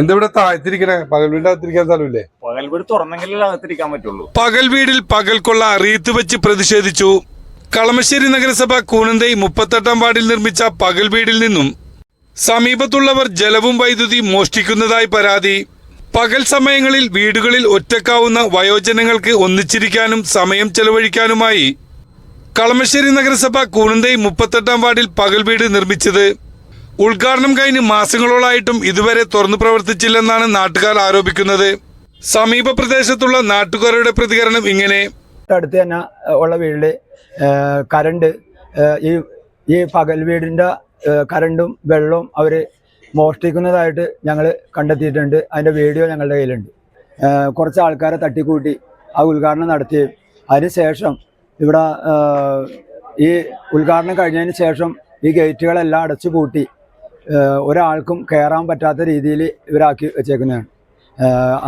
എന്താ ഇവിടെ താഴ്ത്തിരിക്കണേ? പകൽ വീടിന്റെ അകത്തിരിക്കാൻ സ്ഥലമില്ലേ? പകൽ വീട് തുറന്നെങ്കിലേ അകത്തിരിക്കാൻ പറ്റുള്ളൂ. പകൽ വീടിൽ പകൽക്കൊള്ള അറിയിത്ത് വെച്ച് പ്രതിഷേധിച്ചു. കളമശ്ശേരി നഗരസഭ കൂനന്തൈ മുപ്പത്തെട്ടാം വാർഡിൽ നിർമ്മിച്ച പകൽ വീടിൽ നിന്നും സമീപത്തുള്ളവർ ജലവും വൈദ്യുതി മോഷ്ടിക്കുന്നതായി പരാതി. പകൽ സമയങ്ങളിൽ വീടുകളിൽ ഒറ്റക്കാവുന്ന വയോജനങ്ങൾക്ക് ഒന്നിച്ചിരിക്കാനും സമയം ചെലവഴിക്കാനുമായി കളമശ്ശേരി നഗരസഭ കൂനന്തൈ മുപ്പത്തെട്ടാം വാർഡിൽ പകൽ വീട് നിർമ്മിച്ചത്. ഉദ്ഘാടനം കഴിഞ്ഞ് മാസങ്ങളോളായിട്ടും ഇതുവരെ തുറന്നു പ്രവർത്തിച്ചില്ലെന്നാണ് നാട്ടുകാർ ആരോപിക്കുന്നത്. സമീപ പ്രദേശത്തുള്ള നാട്ടുകാരുടെ പ്രതികരണം ഇങ്ങനെ. അടുത്ത് തന്നെ ഉള്ള വീട്ടിൽ കരണ്ട് ഈ ഈ പകൽ വീടിന്റെ കരണ്ടും വെള്ളവും അവർ മോഷ്ടിക്കുന്നതായിട്ട് ഞങ്ങൾ കണ്ടെത്തിയിട്ടുണ്ട്. അതിന്റെ വീഡിയോ ഞങ്ങളുടെ കയ്യിലുണ്ട്. കുറച്ച് ആൾക്കാരെ തട്ടിക്കൂട്ടി ആ ഉദ്ഘാടനം നടത്തുകയും അതിനുശേഷം ഇവിടെ ഈ ഉദ്ഘാടനം കഴിഞ്ഞതിന് ശേഷം ഈ ഗേറ്റുകളെല്ലാം അടച്ചു പൂട്ടി ഒരാൾക്കും കയറാൻ പറ്റാത്ത രീതിയിൽ ഇവരാക്കി വെച്ചേക്കുന്നതാണ്.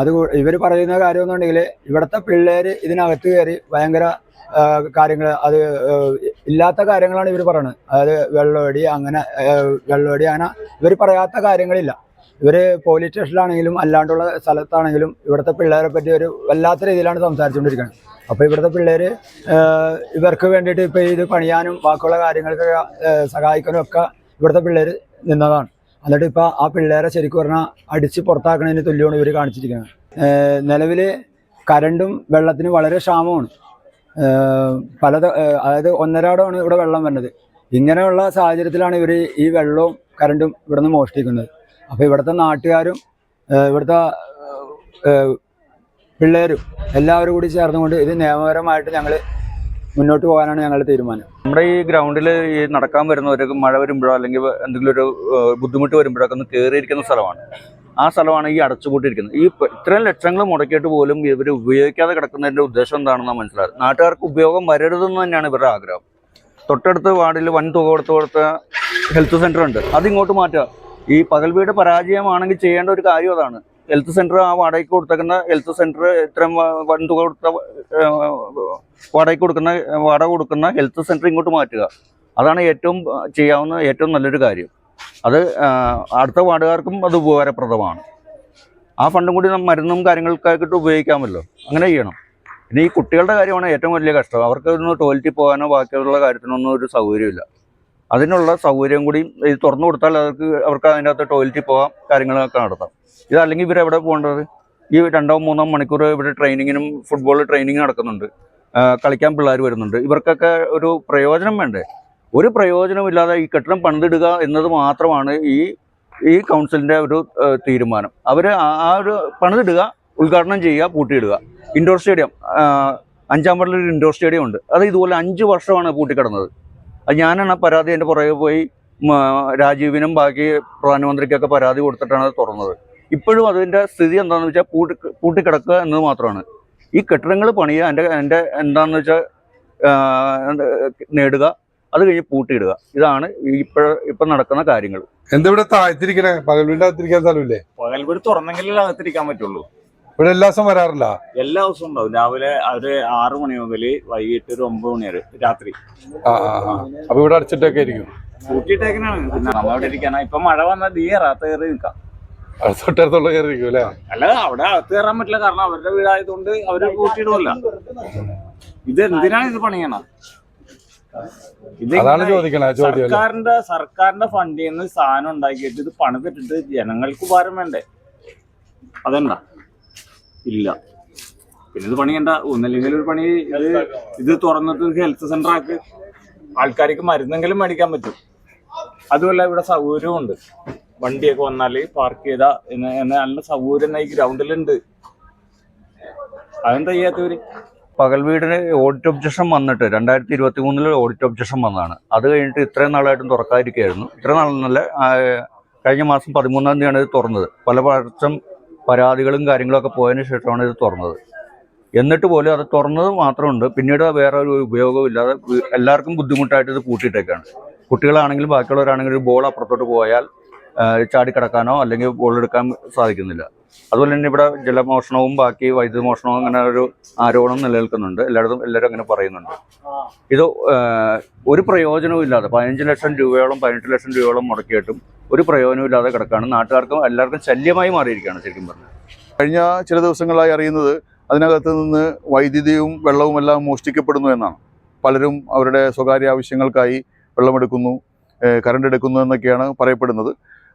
അത് ഇവർ പറയുന്ന കാര്യം എന്നുണ്ടെങ്കിൽ ഇവിടുത്തെ പിള്ളേർ ഇതിനകത്ത് കയറി ഭയങ്കര കാര്യങ്ങൾ അത് ഇല്ലാത്ത കാര്യങ്ങളാണ് ഇവർ പറയുന്നത് അതായത് വെള്ളമടി അങ്ങനെ വെള്ളമടി അങ്ങനെ ഇവർ പറയാത്ത കാര്യങ്ങളില്ല. ഇവർ പോലീസ് സ്റ്റേഷനിലാണെങ്കിലും അല്ലാണ്ടുള്ള സ്ഥലത്താണെങ്കിലും ഇവിടുത്തെ പിള്ളേരെ പറ്റി ഒരു വല്ലാത്ത രീതിയിലാണ് സംസാരിച്ചുകൊണ്ടിരിക്കുന്നത് അപ്പോൾ ഇവിടുത്തെ പിള്ളേർ ഇവർക്ക് വേണ്ടിയിട്ട് ഇപ്പോൾ ഇത് പണിയാനും ബാക്കിയുള്ള കാര്യങ്ങൾക്ക് സഹായിക്കാനും ഒക്കെ ഇവിടുത്തെ പിള്ളേർ നിന്നതാണ്. എന്നിട്ട് ഇപ്പോൾ ആ പിള്ളേരെ ശരിക്കും പറഞ്ഞാൽ അടിച്ച് പുറത്താക്കണതിന് തുല്യമാണ് ഇവർ കാണിച്ചിരിക്കുന്നത്. നിലവിൽ കരണ്ടും വെള്ളത്തിനും വളരെ ക്ഷാമമാണ്. പല അതായത് ഒന്നരാടമാണ് ഇവിടെ വെള്ളം വരുന്നത് ഇങ്ങനെയുള്ള സാഹചര്യത്തിലാണ് ഇവർ ഈ വെള്ളവും കരണ്ടും ഇവിടെ നിന്ന് മോഷ്ടിക്കുന്നത്. അപ്പോൾ ഇവിടുത്തെ നാട്ടുകാരും ഇവിടുത്തെ പിള്ളേരും എല്ലാവരും കൂടി ചേർന്നുകൊണ്ട് ഇത് നിയമപരമായിട്ട് ഞങ്ങൾ മുന്നോട്ട് പോകാനാണ് ഞങ്ങളുടെ തീരുമാനം. നമ്മുടെ ഈ ഗ്രൗണ്ടിൽ ഈ നടക്കാൻ വരുന്നവർക്ക് മഴ വരുമ്പോഴോ അല്ലെങ്കിൽ എന്തെങ്കിലും ഒരു ബുദ്ധിമുട്ട് വരുമ്പോഴൊക്കെ ഒന്ന് കയറിയിരിക്കുന്ന സ്ഥലമാണ്. ആ സ്ഥലമാണ് ഈ അടച്ചുപൂട്ടിയിരിക്കുന്നത്. ഈ ഇത്രയും ലക്ഷങ്ങൾ മുടക്കിയിട്ട് പോലും ഇവർ ഉപയോഗിക്കാതെ കിടക്കുന്നതിന്റെ ഉദ്ദേശം എന്താണെന്ന് മനസ്സിലായത്? നാട്ടുകാർക്ക് ഉപയോഗം വരരുതെന്ന് തന്നെയാണ് ഇവരുടെ ആഗ്രഹം. തൊട്ടടുത്ത് വാർഡിൽ വൻ തുക കൊടുത്ത് കൊടുത്ത ഹെൽത്ത് സെന്റർ ഉണ്ട്. അത് ഇങ്ങോട്ട് മാറ്റുക. ഈ പകൽ വീട് പരാജയമാണെങ്കിൽ ചെയ്യേണ്ട ഒരു കാര്യം അതാണ്. ഹെൽത്ത് സെന്റർ ആ വാടകയ്ക്ക് കൊടുത്തേക്കുന്ന ഹെൽത്ത് സെന്റർ ഇത്രയും വണ്ടു കൊടുത്ത വാടകയ്ക്ക് കൊടുക്കുന്ന വാടക കൊടുക്കുന്ന ഹെൽത്ത് സെന്റർ ഇങ്ങോട്ട് മാറ്റുക. അതാണ് ഏറ്റവും ചെയ്യാവുന്ന ഏറ്റവും നല്ലൊരു കാര്യം. അത് അടുത്ത വാർഡുകാർക്കും അത് ഉപകാരപ്രദമാണ്. ആ ഫണ്ടും കൂടി മരുന്നും കാര്യങ്ങൾക്കായിട്ട് ഉപയോഗിക്കാമല്ലോ. അങ്ങനെ ചെയ്യണം. പിന്നെ ഈ കുട്ടികളുടെ കാര്യമാണ് ഏറ്റവും വലിയ കഷ്ടം. അവർക്ക് ഒന്ന് ടോയ്ലറ്റിൽ പോകാനോ ബാക്കിയുള്ള കാര്യത്തിനൊന്നും ഒരു സൗകര്യമില്ല. അതിനുള്ള സൗകര്യം കൂടി ഇത് തുറന്നു കൊടുത്താൽ അവർക്ക് അവർക്ക് അതിന്റെ അകത്ത് ടോയ്ലറ്റിൽ പോകാം കാര്യങ്ങളൊക്കെ നടത്താം. ഇതല്ലെങ്കിൽ ഇവർ എവിടെ പോകേണ്ടത്? ഈ രണ്ടോ മൂന്നോ മണിക്കൂർ ഇവിടെ ട്രെയിനിങ്ങിനും ഫുട്ബോൾ ട്രെയിനിങ് നടക്കുന്നുണ്ട്. കളിക്കാൻ പിള്ളേർ വരുന്നുണ്ട്. ഇവർക്കൊക്കെ ഒരു പ്രയോജനം വേണ്ടേ? ഒരു പ്രയോജനമില്ലാതെ ഈ കെട്ടിടം പണിതിടുക എന്നത് മാത്രമാണ് ഈ ഈ കൗൺസിലിന്റെ ഒരു തീരുമാനം. അവർ ആ ഒരു പണിതിടുക ഉദ്ഘാടനം ചെയ്യുക പൂട്ടിയിടുക. ഇൻഡോർ സ്റ്റേഡിയം അഞ്ചാം വാർഡിൽ ഒരു ഇൻഡോർ സ്റ്റേഡിയം ഉണ്ട്. അത് ഇതുപോലെ അഞ്ച് വർഷമാണ് പൂട്ടിക്കിടന്നത്. അത് ഞാനാണ് ആ പരാതി എന്റെ പുറകെ പോയി രാജീവിനും ബാക്കി പ്രധാനമന്ത്രിക്കൊക്കെ പരാതി കൊടുത്തിട്ടാണ് അത് തുറന്നത്. ഇപ്പോഴും അതിന്റെ സ്ഥിതി എന്താണെന്ന് വെച്ചാൽ പൂട്ടി പൂട്ടിക്കിടക്കുക എന്നത് മാത്രമാണ്. ഈ കെട്ടിടങ്ങൾ പണിയുക എന്റെ എന്റെ എന്താണെന്ന് വെച്ചാൽ നേടുക അത് കഴിഞ്ഞ് പൂട്ടിയിടുക. ഇതാണ് ഇപ്പോഴ ഇപ്പം നടക്കുന്ന കാര്യങ്ങൾ. എന്താ ഇവിടെ താഴ്ത്തിരിക്കണേ? പകൽ വീടിന്റെ അകത്തിരിക്കാൻ സ്ഥലമില്ലേ? പകൽ വീട് തുറന്നെങ്കിലേ അകത്തിരിക്കാൻ പറ്റുള്ളൂ. ഇവിടെ എല്ലാ ദിവസവും വരാറില്ല? എല്ലാ ദിവസവും ഉണ്ടാവും. രാവിലെ ഒരു ആറു മണി മുതൽ വൈകിട്ട് ഒരു ഒമ്പത് മണി വരെ രാത്രി. ആ ആ ആ. അപ്പൊ ഇവിടെ അടച്ചിട്ടൊക്കെ ആയിരിക്കും കൂട്ടിയിട്ടേക്കനാണ് പിന്നെ നമ്മ അവിടെ ഇരിക്കാനാ. ഇപ്പൊ മഴ വന്നാൽ തീ കയറാത്ത കയറി നിൽക്കാം. തൊട്ടടുത്തുള്ള കയറിയിരിക്കും അല്ലേ? അല്ല അവിടെ അകത്ത് കയറാൻ പറ്റില്ല. കാരണം അവരുടെ വീടായതുകൊണ്ട് അവർ കൂട്ടിയിടുമല്ല ഇത് എന്തിനാണ് ഇത് പണിയണം? അതാണ് ചോദിക്കണേ ചോദ്യം സർക്കാരിന്റെ സർക്കാരിന്റെ ഫണ്ടിൽ നിന്ന് സാധനം ഉണ്ടാക്കിയിട്ട് ഇത് പണിതിട്ടിട്ട് ജനങ്ങൾക്ക് ഭാരം വേണ്ടേ? അതെന്താ? ഇല്ല. പിന്നെ ഇത് പണിയണ്ട ഒന്നില്ലെങ്കിൽ ഒരു പണി ഇത് ഇത് തുറന്നിട്ട് ഹെൽത്ത് സെന്റർ ആക്ക് ആൾക്കാർക്ക് മരുന്നെങ്കിലും മേടിക്കാൻ പറ്റും. അതുമല്ല ഇവിടെ സൗകര്യമുണ്ട് വണ്ടിയൊക്കെ വന്നാൽ പാർക്ക് ചെയ്താ നല്ല സൗകര്യം ഈ ഗ്രൗണ്ടിലുണ്ട് അതെന്താ ചെയ്യാത്തവര് പകൽ വീടിന് ഓഡിറ്റ് ഒബ്ജക്ഷൻ വന്നിട്ട് രണ്ടായിരത്തി ഇരുപത്തി മൂന്നിൽ ഓഡിറ്റ് ഒബ്ജക്ഷൻ വന്നതാണ്. അത് കഴിഞ്ഞിട്ട് ഇത്രയും നാളായിട്ടും തുറക്കാതിരിക്കുകയായിരുന്നു. ഇത്ര നാളെന്നല്ല കഴിഞ്ഞ മാസം പതിമൂന്നാം തീയതിയാണ് ഇത് തുറന്നത്. പല പ്രാവശ്യം പരാതികളും കാര്യങ്ങളൊക്കെ പോയതിന് ശേഷമാണ് ഇത് തുറന്നത്. എന്നിട്ട് പോലും അത് തുറന്നത് മാത്രമുണ്ട്. പിന്നീട് വേറെ ഒരു ഉപയോഗവും ഇല്ലാതെ എല്ലാവർക്കും ബുദ്ധിമുട്ടായിട്ട് ഇത് പൂട്ടിയിട്ടേക്കാണ് കുട്ടികളാണെങ്കിലും ബാക്കിയുള്ളവരാണെങ്കിലും ഒരു ബോൾ അപ്പുറത്തോട്ട് പോയാൽ ചാടിക്കടക്കാനോ അല്ലെങ്കിൽ ബോളെടുക്കാൻ സാധിക്കുന്നില്ല. അതുപോലെ തന്നെ ഇവിടെ ജലമോഷണവും ബാക്കി വൈദ്യുതി മോഷണവും അങ്ങനെ ഒരു ആരോപണം നിലനിൽക്കുന്നുണ്ട്. എല്ലായിടത്തും എല്ലാവരും അങ്ങനെ പറയുന്നുണ്ട്. ഇത് ഒരു പ്രയോജനവും ഇല്ലാതെ പതിനഞ്ച് ലക്ഷം രൂപയോളം പതിനെട്ട് ലക്ഷം രൂപയോളം മുടക്കിയിട്ടും ഒരു പ്രയോജനവും ഇല്ലാതെ കിടക്കാണ് നാട്ടുകാർക്കും എല്ലാവർക്കും ശല്യമായി മാറിയിരിക്കുകയാണ് ശരിക്കും പറഞ്ഞാൽ. കഴിഞ്ഞ ചില ദിവസങ്ങളായി അറിയുന്നത് അതിനകത്ത് നിന്ന് വൈദ്യുതിയും വെള്ളവും എല്ലാം മോഷ്ടിക്കപ്പെടുന്നു എന്നാണ്. പലരും അവരുടെ സ്വകാര്യ ആവശ്യങ്ങൾക്കായി വെള്ളമെടുക്കുന്നു കറണ്ട് എടുക്കുന്നു എന്നൊക്കെയാണ് പറയപ്പെടുന്നത്.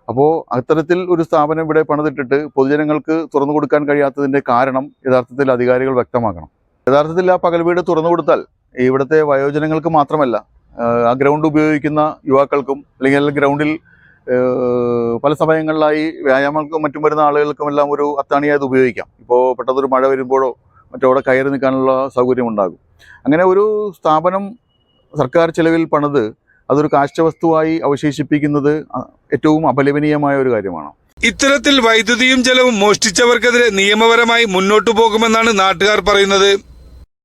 അപ്പോൾ അത്തരത്തിൽ ഒരു സ്ഥാപനം ഇവിടെ പണിതിട്ടിട്ട് പൊതുജനങ്ങൾക്ക് തുറന്നു കൊടുക്കാൻ കഴിയാത്തതിന്റെ കാരണം യഥാർത്ഥത്തിൽ അധികാരികൾ വ്യക്തമാക്കണം. യഥാർത്ഥത്തിൽ ആ പകൽ വീട് തുറന്നു കൊടുത്താൽ ഇവിടുത്തെ വയോജനങ്ങൾക്ക് മാത്രമല്ല ആ ഗ്രൗണ്ട് ഉപയോഗിക്കുന്ന യുവാക്കൾക്കും അല്ലെങ്കിൽ ഗ്രൗണ്ടിൽ പല സമയങ്ങളിലായി വ്യായാമങ്ങൾക്കും മറ്റും വരുന്ന ആളുകൾക്കും എല്ലാം ഒരു അത്താണിയായി അത് ഉപയോഗിക്കാം. ഇപ്പോൾ പെട്ടെന്നൊരു മഴ വരുമ്പോഴോ മറ്റോ അവിടെ കയറി നിൽക്കാനുള്ള സൗകര്യം ഉണ്ടാകും അങ്ങനെ ഒരു സ്ഥാപനം സർക്കാർ ചിലവിൽ പണിത് അതൊരു കാഷ്ടവസ്തുവായി അവശേഷിപ്പിക്കുന്നത് ഏറ്റവും അപലപനീയമായ ഒരു കാര്യമാണ്. ഇത്തരത്തിൽ വൈദ്യുതിയും ജലവും മോഷ്ടിച്ചവർക്കെതിരെ നിയമപരമായി മുന്നോട്ടു പോകുമെന്നാണ് നാട്ടുകാർ പറയുന്നത്.